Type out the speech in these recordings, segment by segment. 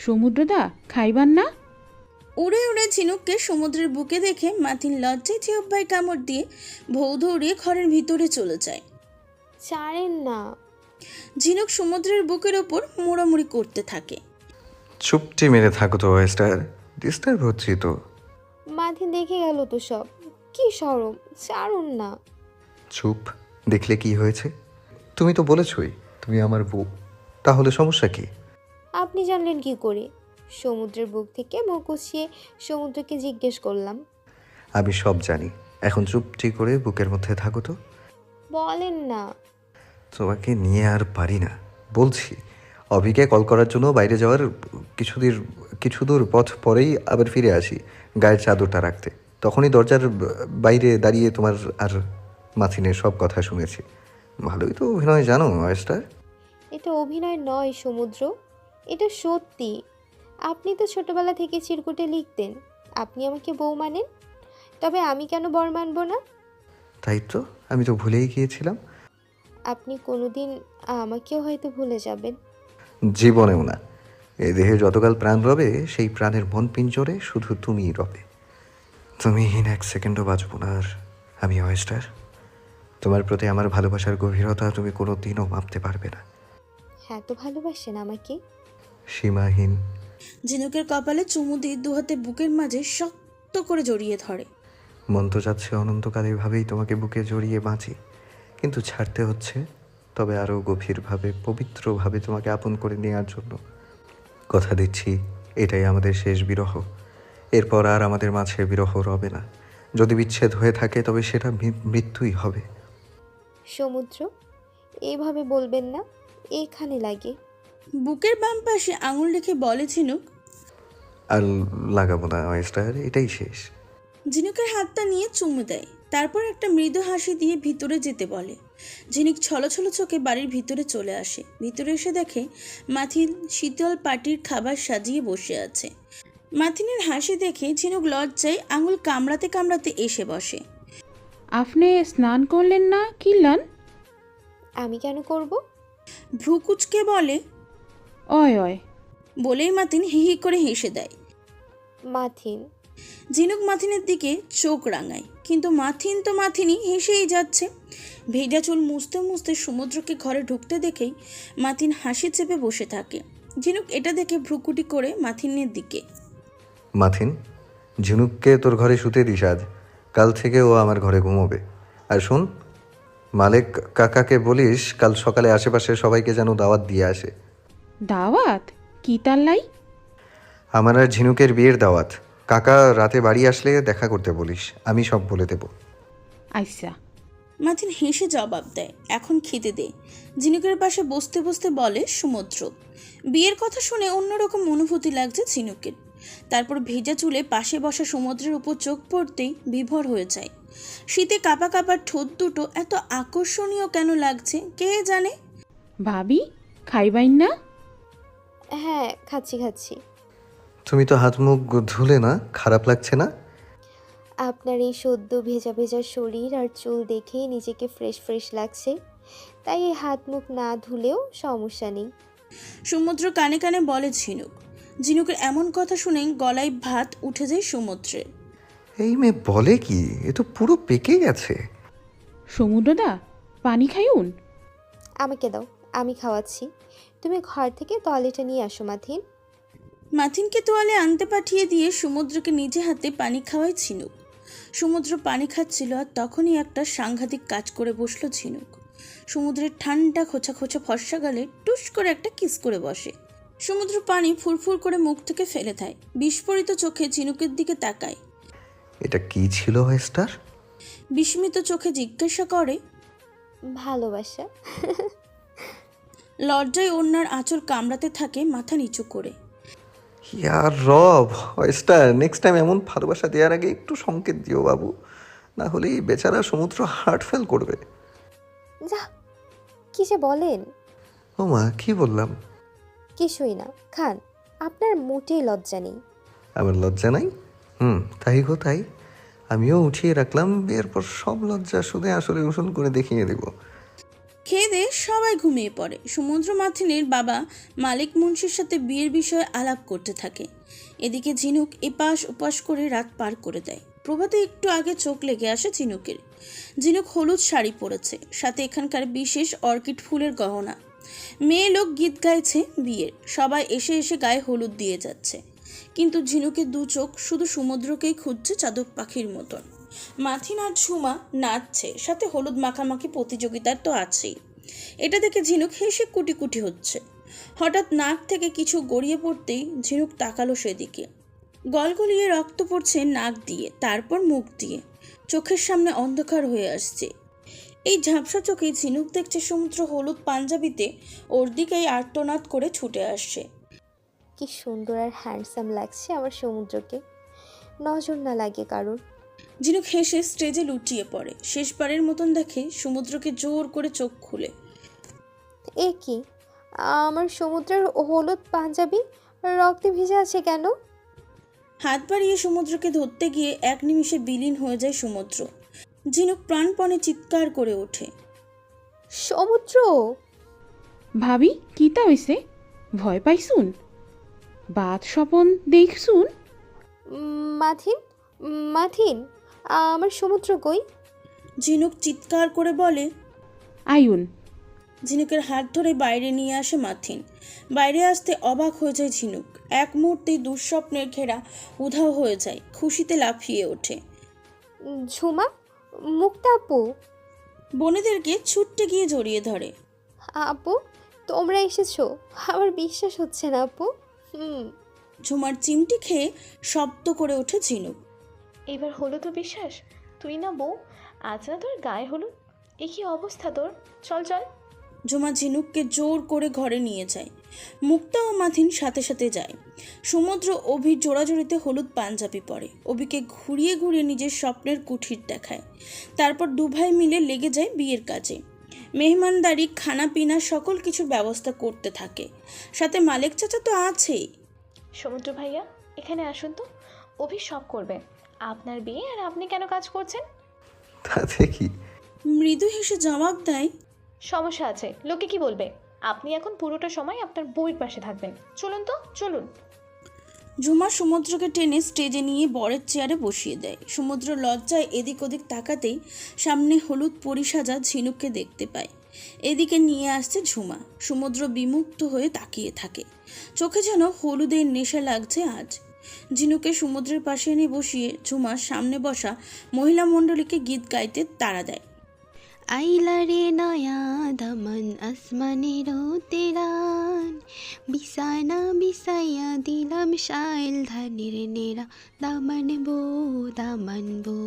সমুদ্রদা খাইবার না? উড়ে উড়ে ঝিনুককে সমুদ্রের বুকে দেখে মাথিন লজ্জায় জিহ্বায় কামড় দিয়ে ভৌ দৌড়িয়ে ঘরের ভিতরে চলে যায়। ছাড়েন না। ঝিনুক সমুদ্রের বুকের ওপর মোড়ামুড়ি করতে থাকে। চুপটি মেরে থাকো তো ওয়েস্টার ডিস্টার্ব হচ্ছি তো। মাথিন দেখে গেল তো সব। কি সরম ছাড়ুন না। চুপ দেখলে কি হয়েছে? তুমি তো বলেছই তুমি আমার বউ। তাহলে সমস্যা কি? আপনি জানলেন কি করে? সমুদ্রের বুক থেকে মুখ উছিয়ে সমুদ্রকে জিজ্ঞেস করলাম। আমি সব জানি। এখন চুপটি করে বুকের মধ্যে থাকো তো। বলেন না। তোমাকে নিয়ে আর পারি না। বলছি অভিকে কল করার জন্য বাইরে যাওয়ার কিছুদিন কিছু দূর পথ পরেই আবার ফিরে আসি গায়ের চাদরটা রাখতে। তখনই দরজার বাইরে দাঁড়িয়ে তোমার আর মাথিনের সব কথা শুনেছি। ভালোই তো অভিনয় জানো ওয়েস্টার এটা অভিনয় নয় সমুদ্র। এটা সত্যি। আপনি তো ছোটবেলা থেকে চিরকুটে লিখতেন। আপনি আমাকে বউ মানেন। তবে আমি কেন বর মানব না? তাই তো আমি তো ভুলেই গিয়েছিলাম। আপনি কোনোদিন আমাকেও হয়তো ভুলে যাবেন। জীবনেও না। এই দেহে যতকাল প্রাণ রবে সেই প্রাণের মন পিঞ্জরে শুধু তুমিই রবে। তুমিহীন এক সেকেন্ডও বাঁচব না আর আমি অয়েস্টার। তোমার প্রতি আমার ভালোবাসার গভীরতা তুমি কোনো দিনও মাপতে পারবে না। হ্যাঁ তো ভালোবাসেন আমাকে। সীমাহীন। ঝিনুকের কপালে চুমু দিয়ে দুহাতে বুকের মাঝে শক্ত করে জড়িয়ে ধরে। মন তো যাচ্ছে অনন্তকাল এভাবেই তোমাকে বুকে জড়িয়ে বাঁচি। কিন্তু ছাড়তে হচ্ছে তবে আরও গভীরভাবে পবিত্রভাবে তোমাকে আপন করে নেওয়ার জন্য। কথা দিচ্ছি এটাই আমাদের শেষ বিরহ। এরপর আর আমাদের মাঝে বিরহ রবে না। যদি বিচ্ছেদ হয়ে থাকে তবে সেটা মৃত্যুই হবে। সমুদ্র এইভাবে বলবেন না এখানে লাগে। বুকের বাম পাশে আঙুল রেখে বলে ঝিনুক আর লাগাবো না ওয়েস্টার এটাই শেষ। ঝিনুকের হাতটা নিয়ে চুমু দেয় তারপর একটা মৃদু হাসি দিয়ে ভিতরে যেতে বলে। ঝিনুক ছলো ছলো চোখে বাড়ির ভিতরে চলে আসে। ভিতরে এসে দেখে মাথিন শীতল পাটির খাবার সাজিয়ে বসে আছে। মাথিনের হাসি দেখে ঝিনুক লজ্জায় আঙুল কামড়াতে কামড়াতে এসে বসে। আপনি স্নান করলেন না কিনলেন আমি কেন করব? ভ্রুকুচকে বলে অয় অয় বলেই মাথিন হি হি করে হেসে দেয়। মাথিন। ঝিনুক মাথিনের দিকে চোখ রাঙায় কিন্তু মাথিন তো মাথিনই হেসেই যাচ্ছে। ভেজা চুল মুছতে মুছতে সমুদ্রকে ঘরে ঢুকতে দেখেই মাথিন হাসি চেপে বসে থাকে। ঝিনুক এটা দেখে ভ্রুকুটি করে মাথিনের দিকে। মাথিন ঝিনুককে তোর ঘরে শুতে দিস আজ। কাল থেকে ও আমার ঘরে ঘুমোবে। আর শোন মালেক কাকাকে বলিস কাল সকালে আশেপাশে সবাইকে যেন দাওয়াত দিয়ে আসে। দাওয়াত? কি তার তাল্লাই আমার আর ঝিনুকের বিয়ের দাওয়াত। কাকা রাতে বাড়ি আসলে দেখা করতে বলিস আমি সব বলে দেব। আইসা। মাথিন হেসে জবাব দেয় এখন খেতে দে। ঝিনুকের পাশে বসতে বসতে বলে সমুদ্র। বিয়ের কথা শুনে অন্যরকম অনুভূতি লাগছে ঝিনুকের। তারপর ভেজা চুলে পাশে বসা সমুদ্রের উপর চোখ পড়তেই বিভোর হয়ে যায়। শীতে কাপা কাপা ঠোঁট দুটো এত আকর্ষণীয় কেন লাগছে কে জানে? ভাবি খাইবাইন না? হ্যাঁ খাচ্ছি খাচ্ছি। তুমি তো হাত মুখ ধুলে না খারাপ লাগছে না? আপনার এই সদ্য ভেজা ভেজা শরীর আর চুল দেখেই নিজেকে ফ্রেশ ফ্রেশ লাগছে। তাই এই হাত মুখ না ধুলেও সমস্যা নেই। সমুদ্র কানে কানে বলে ঝিনুক। ঝিনুকের এমন কথা শুনেই গলায় ভাত উঠে যায় সমুদ্রের। এই মেয়ে বলে কি? এ তো পুরো পেকে গেছে সমুদ্রদা পানি খাইউন? আমাকে দাও আমি খাওয়াচ্ছি। তুমি ঘর থেকে টয়লেটে নিয়ে আসো মাথিন। মাথিনকে তোয়ালে আনতে পাঠিয়ে দিয়ে সমুদ্রকে নিজে হাতে পানি খাওয়ায় ঝিনুক। সমুদ্র পানি খাচ্ছিল আর তখনই একটা সাংঘাতিক কাজ করে বসল ঝিনুক। সমুদ্রের ঠান্ডা খোঁচা খোঁচা ফর্সা গালে টুস করে একটা কিস করে বসে। সমুদ্র পানি ফুরফুর করে মুখ থেকে ফেলে দেয়। বিস্ফোরিত চোখে ঝিনুকের দিকে তাকায়। এটা কি ছিল বিস্মিত চোখে জিজ্ঞাসা করে ভালোবাসা। লজ্জায় অন্যার আঁচল কামড়াতে থাকে মাথা নিচু করে। ইয়ার রব ওয়েস্টার নেক্সট টাইম এমন ভালোবাসা দেওয়ার আগে একটু সংকেত দিও বাবু। না হলে এই বেচারা সমুদ্র হার্ট ফেল করবে। যা কি যে বলেন। ও মা কি বললাম? কিছুই না খান আপনার মোটেই লজ্জা নেই। আমার লজ্জা নাই? হুম তাই গো তাই। আমিও উঠিয়ে রাখলাম বিয়ের পর সব লজ্জা শুধু আসলে উসুল করে দেখিয়ে দেব। খেয়ে সবাই ঘুমিয়ে পড়ে। সমুদ্র মাথিনের বাবা মালিক মুন্সির সাথে বিয়ের বিষয়ে আলাপ করতে থাকে। এদিকে ঝিনুক এপাশ ওপাশ করে রাত পার করে দেয়। প্রভাতে একটু আগে চোখ লেগে আসে ঝিনুকের। ঝিনুক হলুদ শাড়ি পরেছে, সাথে এখানকার বিশেষ অর্কিড ফুলের গহনা। মেয়ে লোক গীত গাইছে বিয়ের, সবাই এসে এসে গায়ে হলুদ দিয়ে যাচ্ছে। কিন্তু ঝিনুকের দু চোখ শুধু সমুদ্রকেই খুঁজছে চাদক পাখির মতন। মাথিন আর ঝুমা নাচছে, সাথে হলুদ মাখামাখি প্রতিযোগিতার তো আছেই। এটা দেখে ঝিনুক হেসে কুটি কুটি হচ্ছে। হঠাৎ নাক থেকে কিছু গড়িয়ে পড়তেই ঝিনুক তাকালো সেদিকে। গলগলিয়ে রক্ত পড়ছে নাক দিয়ে, তারপর মুখ দিয়ে। চোখের সামনে অন্ধকার হয়ে আসছে। এই ঝাপসা চোখে ঝিনুক দেখছে সমুদ্র হলুদ পাঞ্জাবিতে, ওর দিকেই আর্তনাদ করে ছুটে আসছে। কি সুন্দর আর হ্যান্ডসাম লাগছে আমার সমুদ্রকে। নজর না লাগে কারোর। ঝিনুক হেসে স্টেজে লুটিয়ে পড়ে। শেষবারের মতন দেখে সমুদ্রকে জোর করে চোখ খুলে। এ কি? আমার সমুদ্রের হলুদ পাঞ্জাবি? রক্তে ভিজে আছে কেন? হাত বাড়িয়ে সমুদ্রকে ধরতে গিয়ে এক নিমিষে বিলীন হয়ে যায় সমুদ্র। ঝিনুক প্রাণপণে চিৎকার করে ওঠে। সমুদ্র? ভাবি কিতা হইছে? ভয় পাইছুন? বাদ স্বপন দেখছুন? মাথিন? মাথিন? আমার সমুদ্র কই? ঝিনুক চিৎকার করে বলে আইউন ঝিনুকের হাত ধরে বাইরে নিয়ে আসে মাথিন। বাইরে আসতে অবাক হয়ে যায় ঝিনুক। এক মুহূর্তেই দুঃস্বপ্নের ঘেরা উধাও হয়ে যায় খুশিতে লাফিয়ে ওঠে। ঝুমা মুক্তা আপু? বনেদেরকে ছুটতে গিয়ে জড়িয়ে ধরে। আপু তোমরা এসেছ। আমার বিশ্বাস হচ্ছে না আপু। হুম। ঝুমার চিমটি খেয়ে শব্দ করে ওঠে ঝিনুক। এবার হলো তো বিশ্বাস তুই না বউ আজ না তোর গায়ে হলো এ কি অবস্থা তোর? চল চল। ঝুমা ঝিনুককে জোর করে ঘরে নিয়ে যায়। মুক্তা ও মাথিন সাথে সাথে যায়। সমুদ্র অভির জোড়াজোড়িতে হলুদ পাঞ্জাবি পরে। অভিকে ঘুরিয়ে ঘুরিয়ে নিজের স্বপ্নের কুঠির দেখায়। তারপর দুভাই মিলে লেগে যায় বিয়ের কাজে। মেহমানদারি খানা পিনা সকল কিছুর ব্যবস্থা করতে থাকে। সাথে মালিক চাচা তো আছেই। সমুদ্র ভাইয়া এখানে আসুন তো। অভি সব করবে। আপনার বিয়ে আর আপনি কেন কাজ করছেন? তাতে কি? মৃদু হেসে জবাব দেয় সমস্যা আছে লোকে কি বলবে? আপনি এখন পুরোটা সময় আপনার বউয়ের পাশে থাকবেন। চলুন তো চলুন। ঝুমা সমুদ্রকে টেনে স্টেজে নিয়ে বরের চেয়ারে বসিয়ে দেয়। সমুদ্র লজ্জায় এদিক ওদিক তাকাতেই সামনে হলুদ পরিসাজা ঝিনুককে দেখতে পায়। এদিকে নিয়ে আসছে ঝুমা। সমুদ্র বিমুক্ত হয়ে তাকিয়ে থাকে। চোখে যেন হলুদের নেশা লাগছে আজ। ঝিনুকে সমুদ্রের পাশে এনে বসিয়ে ঝুমা সামনে বসা মহিলা মণ্ডলীকে গীত গাইতে তারা দেয়। আইলা রে নয়া দামন আসমানের তেরান বিছানা বিছাইয়া দিলাম শাইল ধানের নেরা দামন বো দামন বো।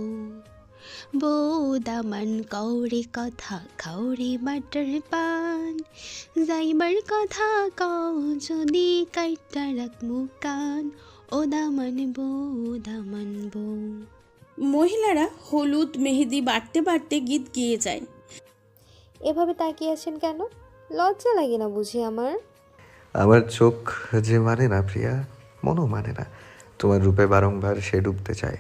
বো, দামন কৌরে কথা খাওরে বাটার পান। যাইবার কথা কও, যদি কাইটা রাখ মুকান ও দামন বো দামন বো। মহিলারা হলুদ মেহেদি বাড়তে বাড়তে গীত গেয়ে যায়। এভাবে তাকিয়ে আছেন কেন? লজ্জা লাগে না বুঝি আমার। আমার চোখ যে মানে না প্রিয়া মনও মানে না। তোমার রূপে বারংবার সে ডুবতে চায়।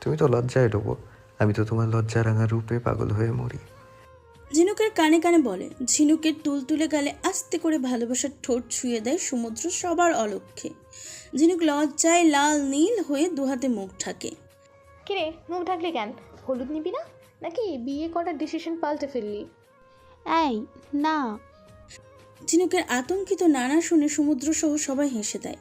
তুমি তো লজ্জায় ডুবো। আমি তো তোমার লজ্জা রাঙা রূপে পাগল হয়ে মরি। ঝিনুকের কানে কানে বলে ঝিনুকের তুলতুলে গালে আস্তে করে ভালোবাসার ঠোঁট ছুঁয়ে দেয় সমুদ্র সবার অলক্ষ্যে ঝিনুক লজ্জায় লাল নীল হয়ে দুহাতে মুখ ঢাকে। কিরে মুখ ঢাকলি কেন? হলুদ নিবি না? নাকি বিয়ে করার ডিসিশন পাল্টে ফেললি? এই না। ঝিনুকের আতঙ্কিত নানা শুনে সমুদ্র সহ সবাই হেসে দেয়।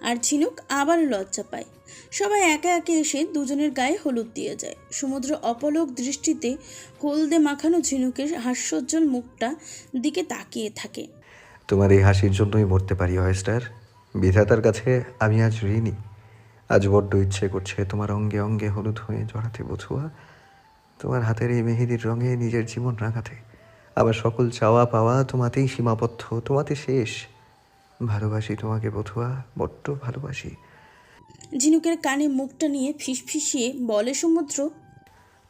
আর ঝিনুক আবার লজ্জা পায়। সবাই একে একে এসে দুজনের গায়ে হলুদ দিয়ে যায়। সমুদ্র অপলক দৃষ্টিতে হলদে মাখানো ঝিনুকের হাস্যোজ্জ্বল মুখটা দিকে তাকিয়ে থাকে। তোমার এই হাসির জন্যই মরতে পারি হয়েস্টার বিধাতার কাছে আমি আজ ঋণী। আজ বড্ড ইচ্ছে করছে তোমার অঙ্গে অঙ্গে হলুদ হয়ে জড়াতে বছুয়া তোমার হাতের এই মেহেদির রঙে নিজের জীবন রাঙাতে। আবার সকল চাওয়া পাওয়া তোমাতেই সীমাবদ্ধ তোমাতে শেষ। ভালোবাসি তোমাকে বধুয়া বড্ড ভালোবাসি। ঝিনুকের কানে মুখটা নিয়ে ফিসফিসিয়ে বলে সমুদ্র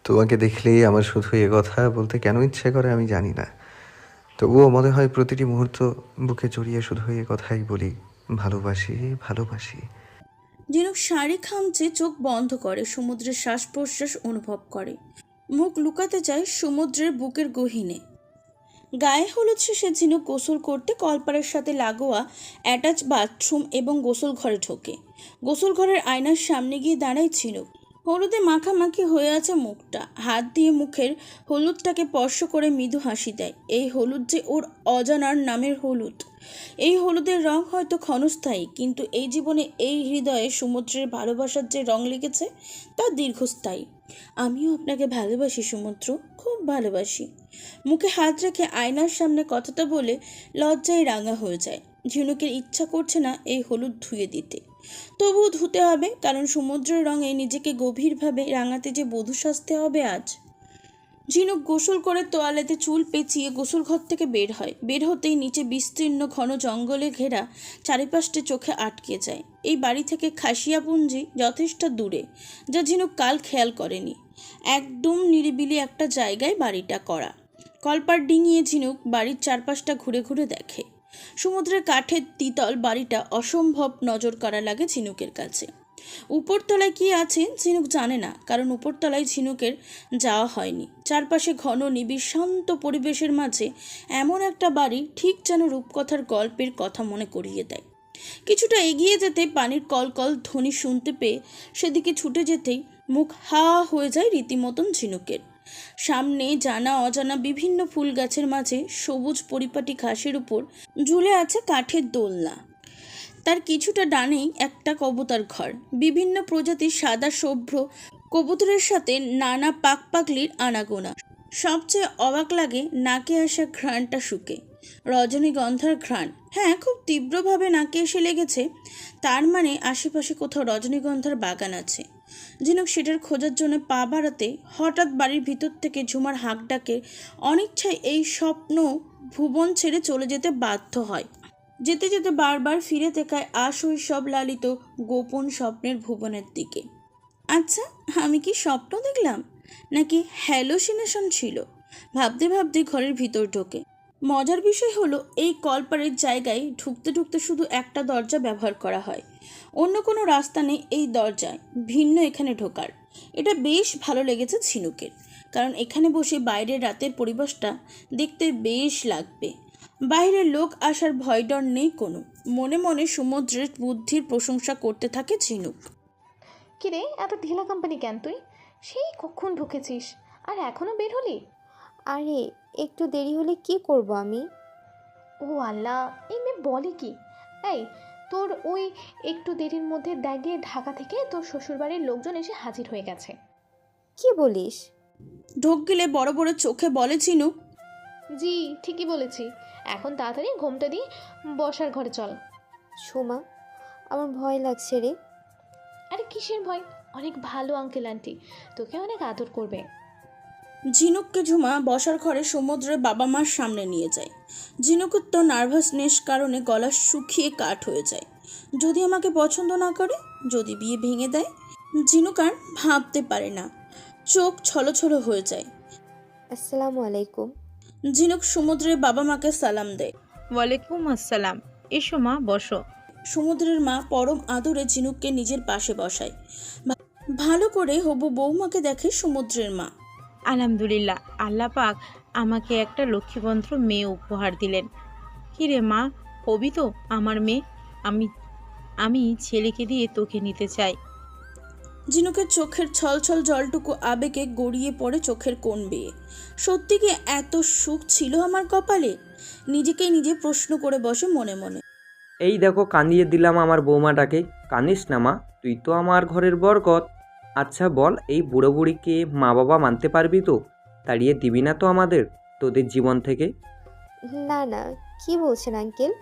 তোমাকে দেখলেই আমার শুধু এ কথা বলতে কেন ইচ্ছে করে আমি জানি না। তবুও মনে হয় প্রতিটি মুহূর্ত বুকে জড়িয়ে শুধু এ কথাই বলি। ভালোবাসি ভালোবাসি। ঝিনুক শাড়ি খামচে চোখ বন্ধ করে, সমুদ্রের শ্বাস প্রশ্বাস অনুভব করে। মুখ লুকাতে চায় সমুদ্রের বুকের গহীনে। গায়ে হলুদ শেষে ঝিনুক গোসল করতে কলপারের সাথে লাগোয়া অ্যাটাচ বাথরুম এবং গোসল ঘরে ঢোকে। গোসল ঘরের আয়নার সামনে গিয়ে দাঁড়ায় ঝিনুক। হলুদে মাখামাখি হয়ে আছে মুখটা। হাত দিয়ে মুখের হলুদটাকে স্পর্শ করে মৃদু হাসি দেয়। এই হলুদ যে ওর অজানার নামের হলুদ। এই হলুদের রং হয়তো ক্ষণস্থায়ী, কিন্তু এই জীবনে এই হৃদয়ে সমুদ্রের ভালোবাসার যে রং লেগেছে, তা দীর্ঘস্থায়ী। আমিও আপনাকে ভালোবাসি সমুদ্র খুব ভালোবাসি। মুখে হাত রেখে আয়নার সামনে কথাটা বলে লজ্জায় রাঙা হয়ে যায়। ঝিনুকের ইচ্ছা করছে না এই হলুদ ধুয়ে দিতে। তবুও ধুতে হবে, কারণ সমুদ্রের রঙে নিজেকে গভীরভাবে রাঙাতে যে বধূ সাজতে হবে আজ। ঝিনুক গোসল করে তোয়ালেতে চুল পেঁচিয়ে গোসল ঘর থেকে বের হয়। বের হতেই নিচে বিস্তীর্ণ ঘন জঙ্গলে ঘেরা চারিপাশটা চোখে আটকে যায়। এই বাড়ি থেকে খাসিয়াপুঞ্জি যথেষ্ট দূরে, যা ঝিনুক কাল খেয়াল করেনি। একদম নিরিবিলি একটা জায়গায় বাড়িটা করা। কলপার ডিঙিয়ে ঝিনুক বাড়ির চারপাশটা ঘুরে ঘুরে দেখে। সমুদ্রের কাঠের তিতল বাড়িটা অসম্ভব নজর করা লাগে ঝিনুকের কাছে। উপরতলায় কি আছে ঝিনুক জানে না, কারণ উপরতলায় ঝিনুকের যাওয়া হয়নি। চারপাশে ঘন নিবিড় শান্ত পরিবেশের মাঝে এমন একটা বাড়ি ঠিক যেন রূপকথার গল্পের কথা মনে করিয়ে দেয়। কিছুটা এগিয়ে যেতে পানির কলকল ধ্বনি শুনতে পেয়ে সেদিকে ছুটে যেতেই মুখ হা হয়ে যায় রীতিমতন ঝিনুকের। সামনে জানা অজানা বিভিন্ন ফুল গাছের মাঝে সবুজ পরিপাটি ঘাসের উপর ঝুলে আছে কাঠের দোলনা। তার কিছুটা ডানেই একটা কবুতার ঘর। বিভিন্ন প্রজাতির সাদা শুভ্র কবুতরের সাথে নানা পাক পাকলির আনাগোনা। সবচেয়ে অবাক লাগে নাকে আসা ঘ্রাণটা শুকে। রজনীগন্ধার ঘ্রাণ। হ্যাঁ খুব তীব্রভাবে নাকে এসে লেগেছে। তার মানে আশেপাশে কোথাও রজনীগন্ধার বাগান আছে। ঝিনুক সেটার খোঁজার জন্য পা বাড়াতে হঠাৎ বাড়ির ভিতর থেকে ঝুমার হাঁক ডাকে, অনিচ্ছায় এই স্বপ্ন ভুবন ছেড়ে চলে যেতে বাধ্য হয়। যেতে যেতে বারবার ফিরে তেকায় আশৈশব লালিত, গোপন স্বপ্নের ভুবনের দিকে। আচ্ছা আমি কি স্বপ্ন দেখলাম? নাকি হ্যালোসিনেশন ছিল? ভাবতে ভাবতে ঘরের ভিতর ঢোকে। মজার বিষয় হলো, এই কলপারের জায়গায় ঢুকতে ঢুকতে শুধু একটা দরজা ব্যবহার করা হয়। অন্য কোনো রাস্তা নেই এই দরজায় ভিন্ন এখানে ঢোকার। এটা বেশ ভালো লেগেছে ঝিনুকের কারণ এখানে বসে বাইরের রাতের পরিবেশটা দেখতে বেশ লাগবে। বাইরের লোক আসার ভয় ডর নেই কোনো। মনে মনে সমুদ্রের বুদ্ধির প্রশংসা করতে থাকে ঝিনুক কিরে, এত ঢিলা কোম্পানি কেন তুই? সেই কখন ঢুকেছিস? আর এখনও বের হলি? আরে একটু দেরি হলে কি করব আমি? ও আল্লাহ এই মেয়ে বলে কি? এই তোর ওই একটু দেরির মধ্যে দেখে ঢাকা থেকে তোর শ্বশুরবাড়ির লোকজন এসে হাজির হয়ে গেছে। কি বলিস? ঢোক গেলে বড় বড় চোখে বলে ঝিনুক জি ঠিকই বলেছি। এখন তাড়াতাড়ি ঘুমটা দিয়ে বসার ঘরে চল। সোমা আমার ভয় লাগছে রে। আরে কিসের ভয়? অনেক ভালো আঙ্কেল আন্টি তোকে অনেক আদর করবে। ঝিনুককে ঝুমা বসার ঘরে সমুদ্রে বাবা মার সামনে নিয়ে যায়। ঝিনুকের তো নার্ভাসনেস কারণে গলা শুকিয়ে কাঠ হয়ে যায়। যদি আমাকে পছন্দ না করে যদি বিয়ে ভেঙে দেয় ঝিনুক আর ভাবতে পারে না। চোখ ছলছলো হয়ে যায়। আসসালামু আলাইকুম। ঝিনুক সমুদ্রের বাবা মাকে সালাম দেয়। ওয়ালাইকুম আসসালাম। এসো মা বসো। সমুদ্রের মা পরম আদরে ঝিনুককে নিজের পাশে বসায়। ভালো করে হবু বৌমাকে দেখে সমুদ্রের মা। আলহামদুলিল্লাহ আল্লাহ পাক আমাকে একটা লক্ষ্মীবন্ত্র মেয়ে উপহার দিলেন। কিরে মা হবি তো আমার মেয়ে। আমি আমি ছেলেকে দিয়ে তোকে নিতে চাই। ঝিনুকের চোখের ছলছল জলটুকু আবেগে গড়িয়ে পড়ে চোখের কোণ বেয়ে। সত্যি কি এত সুখ ছিল আমার কপালে? নিজেকেই নিজে প্রশ্ন করে বসে মনে মনে। এই দেখো কাঁদিয়ে দিলাম আমার বৌমাটাকে। কানিস না মা তুই তো আমার ঘরের বরকত। আচ্ছা বল এই বুড়ো বুড়িকে মা বাবা মানতে পারবি তো? তাড়িয়ে দিবি না তো আমাদের তোদের জীবন থেকে? না না কি বলছেন আঙ্কেল?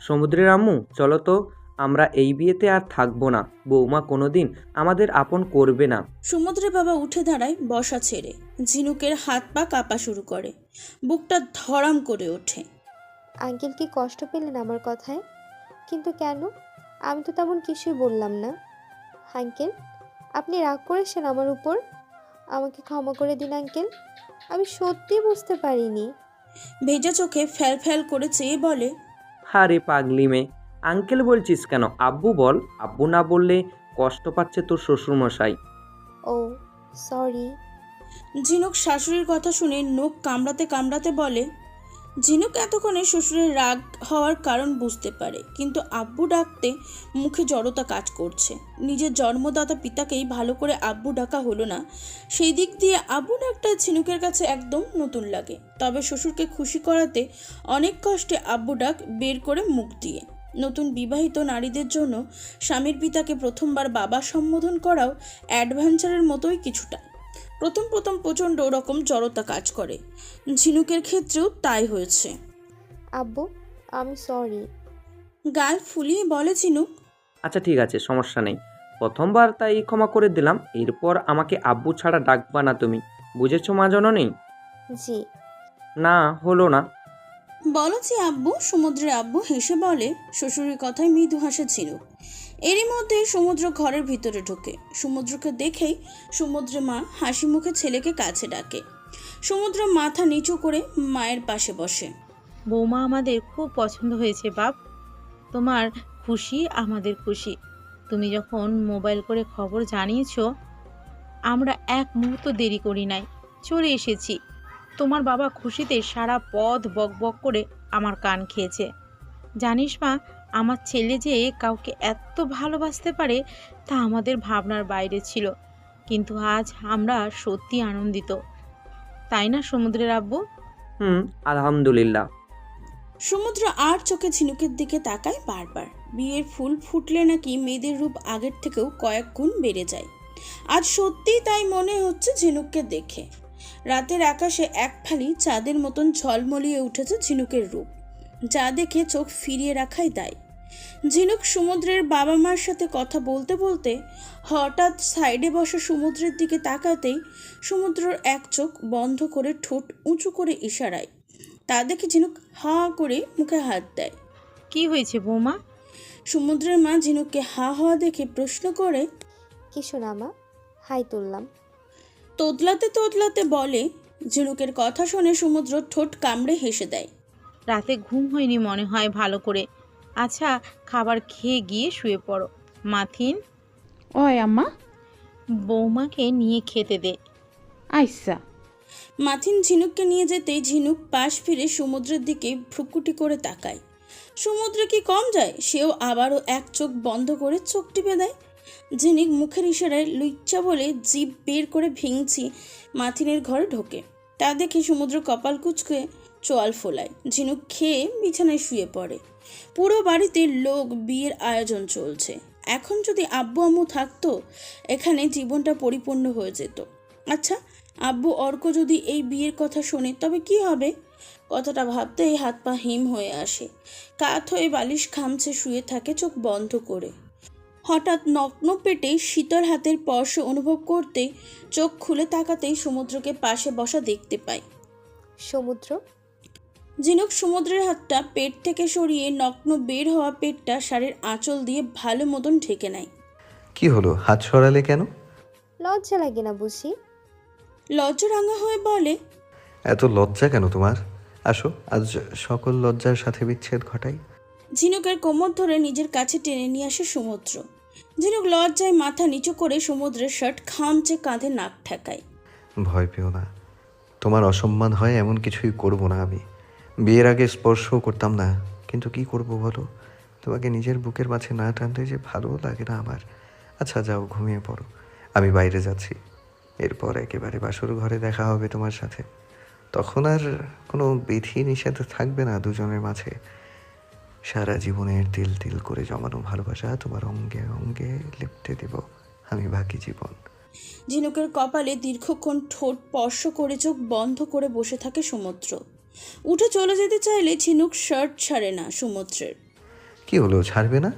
সমুদ্রের আম্মু চলো তো আমরা এই বিয়েতে আর থাকব না। বৌমা কোনোদিন আমাদের আপন করবে না। সমুদ্রের বাবা উঠে দাঁড়ায় বসা ছেড়ে। ঝিনুকের হাত পা কাঁপা শুরু করে। বুকটা ধরাম করে ওঠে। আঙ্কেল কি কষ্ট পেলেন আমার কথায়? কিন্তু কেন? আমি তো তেমন কিছুই বললাম না। আঙ্কেল? আপনি রাগ করেছেন আমার উপর? আমাকে ক্ষমা করে দিন আঙ্কেল। আমি সত্যি বুঝতে পারিনি। ভেজা চোখে ফ্যাল ফ্যাল করে চেয়ে বলে আরে পাগলি মেয়ে আঙ্কেল বলছিস কেন? আব্বু বল আব্বু না বললে কষ্ট পাচ্ছে তোর শ্বশুরমশাই। ও সরি ঝিনুক শাশুড়ির কথা শুনে নোখ কামড়াতে কামড়াতে বলে ঝিনুক এতক্ষণে শ্বশুরের রাগ হওয়ার কারণ বুঝতে পারে, কিন্তু আব্বু ডাকতে মুখে জড়তা কাজ করছে। নিজের জন্মদাতা পিতাকেই ভালো করে আব্বু ডাকা হলো না। সেই দিক দিয়ে আব্বু ডাকটা ঝিনুকের কাছে একদম নতুন লাগে। তবে শ্বশুরকে খুশি করাতে অনেক কষ্টে আব্বু ডাক বের করে মুখ দিয়ে। নতুন বিবাহিত নারীদের জন্য স্বামীর পিতাকে প্রথমবার বাবা সম্বোধন করাও অ্যাডভেঞ্চারের মতোই কিছুটা। প্রথম প্রথম প্রচণ্ড রকম জড়তা কাজ করে। ঝিনুকের ক্ষেত্রেও তাই হয়েছে। আব্বু আমি সরি গাল ফুলিয়ে বলে ঝিনুক আচ্ছা ঠিক আছে সমস্যা নেই। প্রথমবার তাই ক্ষমা করে দিলাম এরপর আমাকে আব্বু ছাড়া ডাকবা না তুমি। বুঝেছ মা জননী? জি। না হলো না। বলো যে আব্বু সমুদ্রের আব্বু হেসে বলে শ্বশুরের কথায় মৃদু হাসে ঝিনুক। এরই মধ্যে সমুদ্র ঘরের ভিতরে ঢোকে। সমুদ্রকে দেখেই সমুদ্রে মা হাসি মুখে ছেলেকে কাছে ডাকে। সমুদ্র মাথা নিচু করে মায়ের পাশে বসে। বৌমা আমাদের খুব পছন্দ হয়েছে, বাপ। তোমার খুশি, আমাদের খুশি। তুমি যখন মোবাইল করে খবর জানিয়েছ, আমরা এক মুহূর্ত দেরি করি নাই। চলে এসেছি। তোমার বাবা খুশিতে সারা পথ বক বক করে আমার কান খেয়েছে। জানিস মা আমার ছেলে যে কাউকে এত ভালোবাসতে পারে তা আমাদের ভাবনার বাইরে ছিল। কিন্তু আজ আমরা সত্যি আনন্দিত। তাই না সমুদ্রের আব্বু? হুম আলহামদুলিল্লাহ। সমুদ্র আর চোখে ঝিনুকের দিকে তাকায় বারবার। বিয়ের ফুল ফুটলে নাকি মেয়েদের রূপ আগের থেকেও কয়েক গুণ বেড়ে যায়। আজ সত্যিই তাই মনে হচ্ছে ঝিনুককে দেখে। রাতের আকাশে এক ফালি চাঁদের মতন ঝলমলিয়ে উঠেছে ঝিনুকের রূপ। যা দেখে চোখ ফিরিয়ে রাখাই দায়। ঝিনুক সমুদ্রের বাবা মার সাথে কথা বলতে বলতে হঠাৎ সাইডে বসা সমুদ্রের দিকে তাকাতেই সমুদ্রর এক চোখ বন্ধ করে ঠোঁট উঁচু করে ইশারায়। তা দেখে ঝিনুক হা করে মুখে হাত দেয়। কি হয়েছে বৌমা? সমুদ্রের মা ঝিনুককে হা হওয়া দেখে প্রশ্ন করে কিছু না মা হাই তুললাম। তোতলাতে তোতলাতে বলে ঝিনুকের কথা শুনে সমুদ্র ঠোঁট কামড়ে হেসে দেয়। রাতে ঘুম হয়নি মনে হয় ভালো করে। আচ্ছা খাবার খেয়ে গিয়ে শুয়ে পড়ো। মাথিন ওই আম্মা। বৌমাকে নিয়ে খেতে দে। আইসা। মাথিন ঝিনুককে নিয়ে যেতেই ঝিনুক পাশ ফিরে সমুদ্রের দিকে ভ্রুকুটি করে তাকায়। সমুদ্রে কি কম যায়? সেও আবারও এক চোখ বন্ধ করে চোখ টিপে দেয়। ঝিনুক মুখের ইশারায় লুচ্চা বলে জিভ বের করে ভেঙছি মাথিনের ঘরে ঢোকে। তা দেখে সমুদ্র কপাল কুচকে চোয়াল ফোলায়। ঝিনুক খেয়ে বিছানায় শুয়ে পড়ে। পুরো বাড়িতে লোক বিয়ের আয়োজন চলছে। এখন যদি আব্বু আম্মু থাকতো, এখানে জীবনটা পরিপূর্ণ হয়ে যেত। আচ্ছা আব্বু অর্ক যদি এই বিয়ের কথা শোনে, তবে কি হবে? কথাটা ভাবতেই হাত পা হিম হয়ে আসে। কাত হয়ে বালিশ খামছে শুয়ে থাকে চোখ বন্ধ করে। হঠাৎ নগ্ন পেটে শীতল হাতের স্পর্শ অনুভব করতে চোখ খুলে তাকাতেই সমুদ্রকে পাশে বসা দেখতে পায়। সমুদ্র? ঝিনুক সমুদ্রের হাতটা পেট থেকে সরিয়ে নগ্ন বের হওয়া পেটটা শাড়ির আঁচল দিয়ে ভালো মতন ঢেকে নেয়। কি হলো? হাত সরালে কেন? লজ্জা লাগে না বুঝি? লজ্জারাঙা হয়ে বলে এত লজ্জা কেন তোমার? আসো আজ সকল লজ্জার সাথে বিচ্ছেদ ঘটাই। ঝিনুকের কোমর ধরে নিজের কাছে টেনে নিয়ে আসে সমুদ্র। ঝিনুক লজ্জায় মাথা নিচু করে সমুদ্রের শার্ট খামচে কাঁধে নাক ঠেকায়। ভয় পেও না। তোমার অসম্মান হয় এমন কিছুই করব না আমি। বিয়ের আগে স্পর্শও করতাম না। কিন্তু কি করব বলো? তোমাকে নিজের বুকের মাঝে না টানতে যে ভালো লাগে না আমার। আচ্ছা যাও, ঘুমিয়ে পড়ো। আমি বাইরে যাচ্ছি। এরপর একেবারে বাসুর ঘরে দেখা হবে তোমার সাথে। তখন আর কোনো বিধি নিষেধ থাকবে না দুজনের মাঝে। সারা জীবনের তিল তিল করে জমানো ভালোবাসা তোমার অঙ্গে অঙ্গে লিপতে দেব আমি বাকি জীবন। ঝিনুকের কপালে দীর্ঘক্ষণ ঠোঁট স্পর্শ করে চোখ বন্ধ করে বসে থাকে সমুদ্র। উঠে চলে যেতে চাইলে ঝিনুক শার্ট ছাড়ে না সমুদ্রের। কি হলো ছাড়বে না?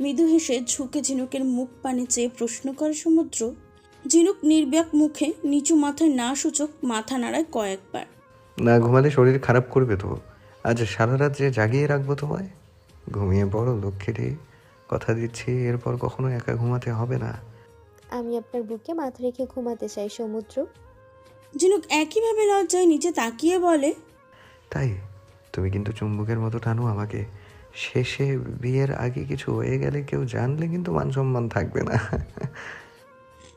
মৃদু হেসে ঝুঁকে ঝিনুকের মুখ পানে চেয়ে প্রশ্ন করে সমুদ্র। ঝিনুক নির্ব্যাক মুখে নিচু মাথায় না সূচক মাথা নাড়ায় কয়েকবার। না ঘুমালে শরীর খারাপ করবে তো। আজ সারা রাত যে জাগিয়ে রাখব তোমায়? ঘুমিয়ে পড়ো লক্ষ্মীটি কথা দিচ্ছি এরপর কখনো একা ঘুমাতে হবে না। আমি আপনার বুকে মাথা রেখে ঘুমাতে চাই সমুদ্র। ঝিনুক একইভাবে লজ্জায় নিচে তাকিয়ে বলে তাই? তুমি কিন্তু চুম্বকের মতো টানো আমাকে। শেষে বিয়ের আগে কিছু হয়ে গেলে কেউ জানলে কিন্তু মান সম্মান থাকবে না।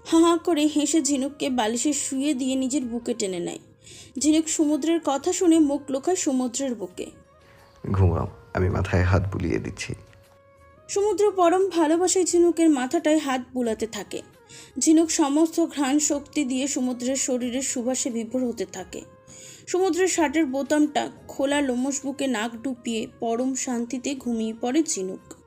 হা হা করে হেসে ঝিনুককে বালিশে শুয়ে দিয়ে নিজের বুকে টেনে নেয়। ঝিনুক সমুদ্রের কথা শুনে মুখ লোকায় সমুদ্রের বুকে। ঘুমাও আমি মাথায় হাত বুলিয়ে দিচ্ছি। সমুদ্র পরম ভালোবাসায় ঝিনুকের মাথাটায় হাত বুলাতে থাকে। ঝিনুক সমস্ত ঘ্রাণ শক্তি দিয়ে সমুদ্রের শরীরের সুবাসে বিভোর হতে থাকে। সমুদ্রের শার্টের বোতামটা খোলা লোমস বুকে নাক ডুবিয়ে পরম শান্তিতে ঘুমিয়ে পড়ে ঝিনুক।